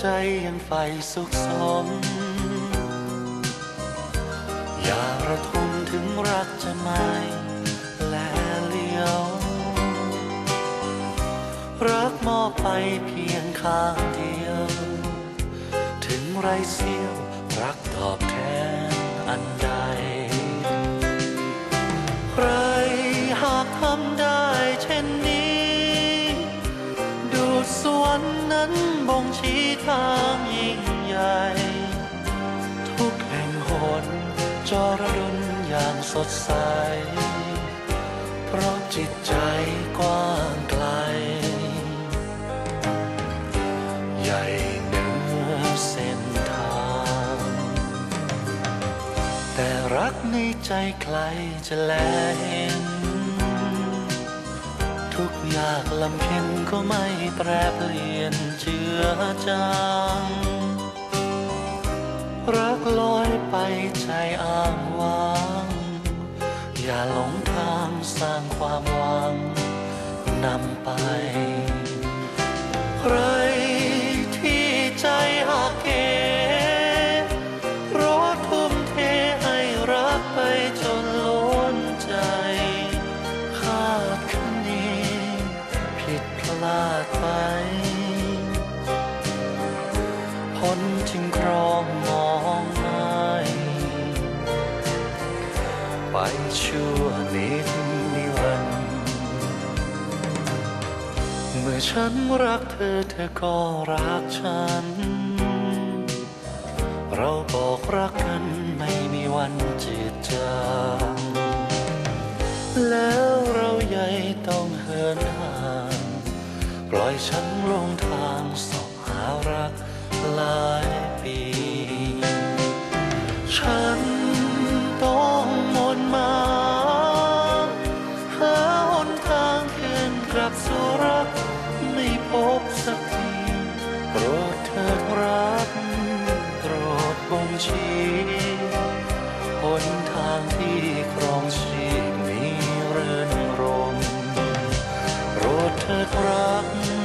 ใจยังไฟสุขสม อย่าระทมถึงรักจะไม่แลเลี้ยว รักมอบไปเพียงข้างเดียว ถึงไรเสี้ยวรักตอบแทนอันใดใครหากทำได้เช่นนี้ ดูสวรรค์นั้นบ่งช ทางยิ่งใหญ่ ทุกแห่งหนจระดนอย่างสดใส เพราะจิตใจกว้างไกล ใหญ่เหนือเส้นทาง แต่รักในใจใครจะแลเห็นากลำเค็นก็ไม่แปรเปลี่ยนเจือจางรักลอยไปใจอ้างว้าง อย่าหลงทางสร้างความหวังนำไปใคร พ้นจึงครองมองไม่ไปชั่วนิดนิรันดร์เมื่อฉันรักเธอเธอก็รักฉัน เราบอกรักกันไม่มีวันจืดจางแล้วเราใหญ่ต้องเหินห่าง ปล่อยฉันลงทางที่ครองชีพนี้เรื่นรมโปรดเถิดรัก